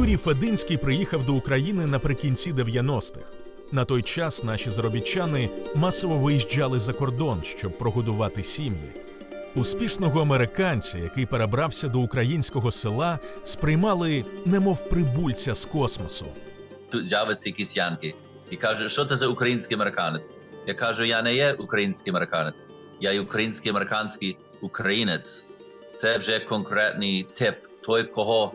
Юрій Фединський приїхав до України наприкінці 90-х. На той час наші заробітчани масово виїжджали за кордон, щоб прогодувати сім'ї. Успішного американця, який перебрався до українського села, сприймали немов прибульця з космосу. тут з'явиться якийсь янки і каже, що це за український американець? Я кажу, я не є український американець, я є український американський українець. Це вже конкретний тип той, кого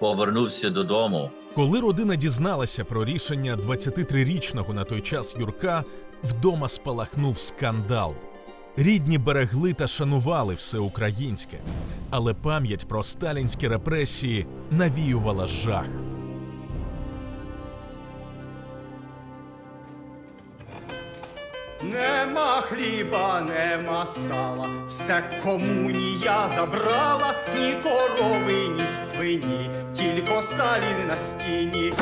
повернувся додому. Коли родина дізналася про рішення 23-річного на той час Юрка, вдома спалахнув скандал. Рідні берегли та шанували все українське, але пам'ять про сталінські репресії навіювала жах. Нема хліба, нема сала, все комунія забрала, ні корови, ні свині, тільки Сталін на стіні.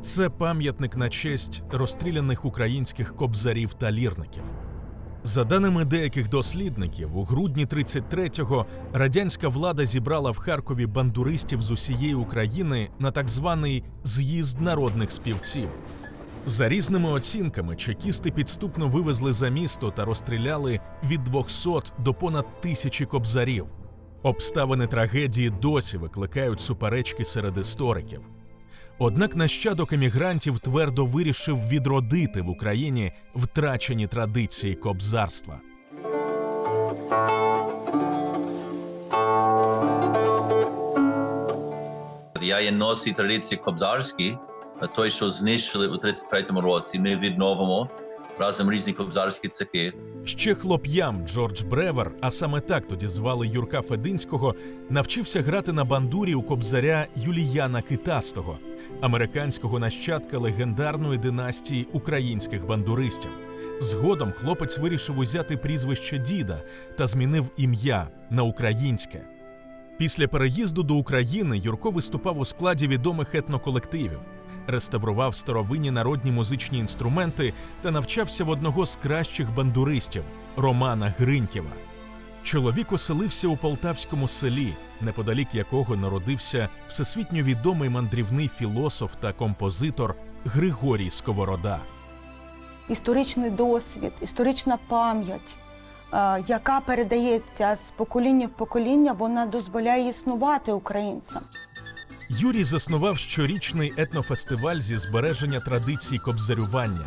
Це пам'ятник на честь розстріляних українських кобзарів та лірників. За даними деяких дослідників, у грудні 33-го радянська влада зібрала в Харкові бандуристів з усієї України на так званий з'їзд народних співців. За різними оцінками, чекісти підступно вивезли за місто та розстріляли від 200 до понад тисячі кобзарів. Обставини трагедії досі викликають суперечки серед істориків. Однак нащадок емігрантів твердо вирішив відродити в Україні втрачені традиції кобзарства. Я є носій традиції кобзарські, той, що знищили у 33-му році. Ми відновимо разом різні кобзарські цехи. Ще хлоп'ям Джордж Бревер, а саме так тоді звали Юрка Фединського, навчився грати на бандурі у кобзаря Юліяна Китастого, американського нащадка легендарної династії українських бандуристів. Згодом хлопець вирішив узяти прізвище діда та змінив ім'я на українське. Після переїзду до України Юрко виступав у складі відомих етноколективів, реставрував старовинні народні музичні інструменти та навчався в одного з кращих бандуристів Романа Гринькєва. Чоловік оселився у полтавському селі, неподалік якого народився всесвітньо відомий мандрівний філософ та композитор Григорій Сковорода. історичний досвід, історична пам'ять, яка передається з покоління в покоління, вона дозволяє існувати українцям. Юрій заснував щорічний етнофестиваль зі збереження традицій кобзарювання.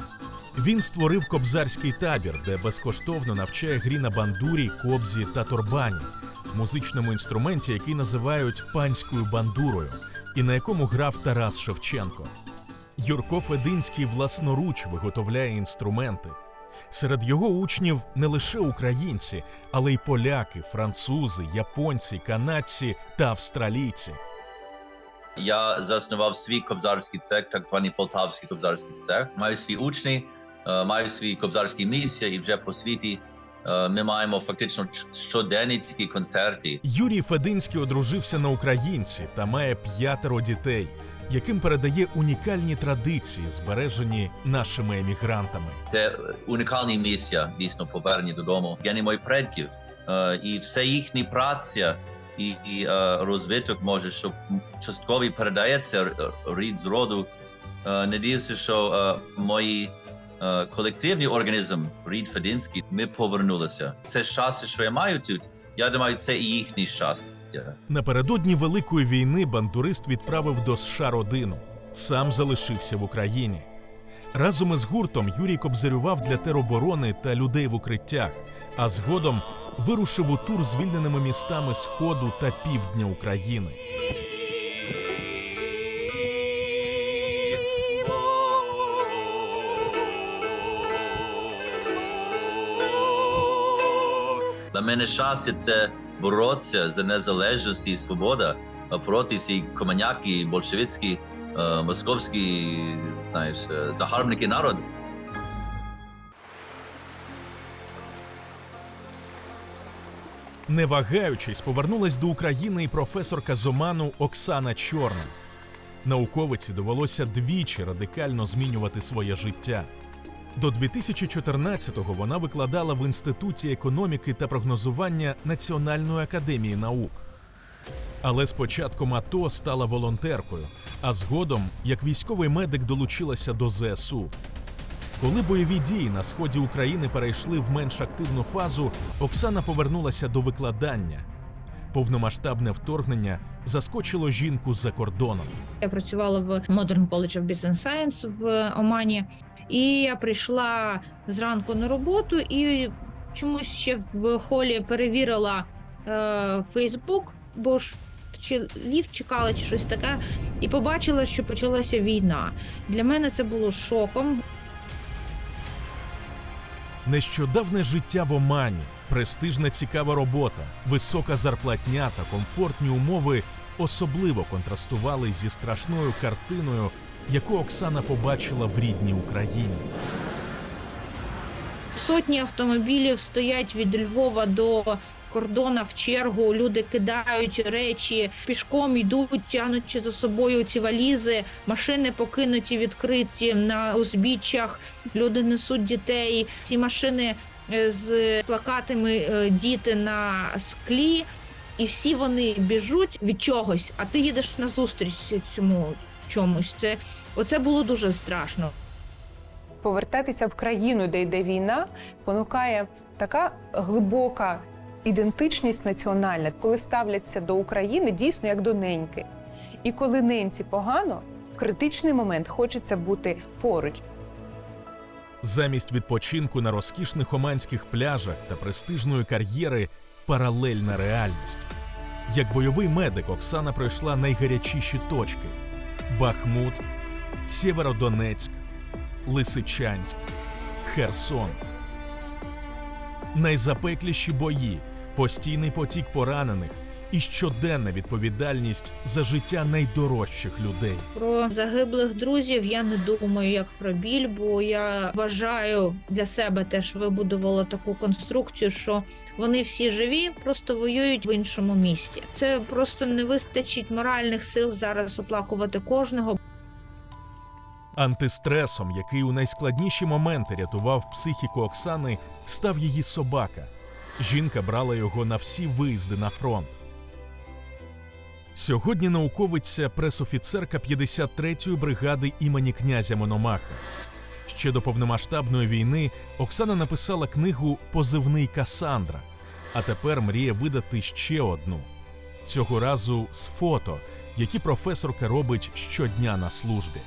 Він створив кобзарський табір, де безкоштовно навчає грі на бандурі, кобзі та торбані, музичному інструменті, який називають панською бандурою, і на якому грав Тарас Шевченко. Юрко Фединський власноруч виготовляє інструменти. Серед його учнів не лише українці, але й поляки, французи, японці, канадці та австралійці. Я заснував свій кобзарський цех, так званий полтавський кобзарський цех. Маю свій учні, е, маю свій кобзарський місія, і вже по світі е, ми маємо фактично щоденні такі концерти. Юрій Фединський одружився на українці та має п'ятеро дітей, яким передає унікальні традиції, збережені нашими емігрантами. Це е, унікальна місія дійсно повернення додому. Гени моїх предків е, і все їхня праця і, і е, розвиток може, що частково передається рід з роду. Е, Надіюся, що е, мої колективний організм, рід Фединський, ми повернулися. Це щастя, що я маю тут. Я думаю, це і їхнє щастя. Напередодні Великої війни бандурист відправив до США родину. Сам залишився в Україні. Разом із гуртом Юрій кобзарював для тероборони та людей в укриттях, а згодом вирушив у тур звільненими містами Сходу та Півдня України. Для мене щастя це боротися за незалежність і свобода проти ці команяки, большевицькі, е, московські, знаєш, е, загарбники народ. Не вагаючись, повернулась до України і професорка з Оману Оксана Чорна. Науковиці довелося двічі радикально змінювати своє життя. До 2014-го вона викладала в Інституті економіки та прогнозування Національної академії наук. Але з початком АТО стала волонтеркою, а згодом, як військовий медик, долучилася до ЗСУ. Коли бойові дії на сході України перейшли в менш активну фазу, Оксана повернулася до викладання. Повномасштабне вторгнення заскочило жінку за кордоном. Я працювала в Modern College of Business Science в Омані, і я прийшла зранку на роботу і чомусь ще в холі перевірила е, Фейсбук, бо ж чи ліфт чекала, чи щось таке, і побачила, що почалася війна. Для мене це було шоком. Нещодавне життя в Омані, престижна цікава робота, висока зарплатня та комфортні умови особливо контрастували зі страшною картиною, яку Оксана побачила в рідній Україні. Сотні автомобілів стоять від Львова до кордона в чергу. Люди кидають речі, пішком йдуть, тягнучи за собою ці валізи, машини покинуті, відкриті на узбіччях. Люди несуть дітей. Ці машини е, з плакатами е, діти на склі. І всі вони біжуть від чогось, а ти їдеш на зустріч цьому чомусь. Це оце було дуже страшно. повертатися в країну, де йде війна, понукає така глибока ідентичність національна, коли ставляться до України дійсно як до неньки. І коли ненці погано, в критичний момент хочеться бути поруч. Замість відпочинку на розкішних оманських пляжах та престижної кар'єри паралельна реальність. Як бойовий медик Оксана пройшла найгарячіші точки: Бахмут, Сєвєродонецьк, Лисичанськ, Херсон. Найзапекліші бої, постійний потік поранених і щоденна відповідальність за життя найдорожчих людей. Про загиблих друзів я не думаю як про біль, бо я вважаю для себе теж вибудувала таку конструкцію, що вони всі живі, просто воюють в іншому місті. Це просто не вистачить моральних сил зараз оплакувати кожного. Антистресом, який у найскладніші моменти рятував психіку Оксани, став її собака. Жінка брала його на всі виїзди на фронт. Сьогодні науковиця пресофіцерка 53-ї бригади імені князя Мономаха. Ще до повномасштабної війни Оксана написала книгу Позивний Касандра, а тепер мріє видати ще одну. Цього разу з фото, які професорка робить щодня на службі.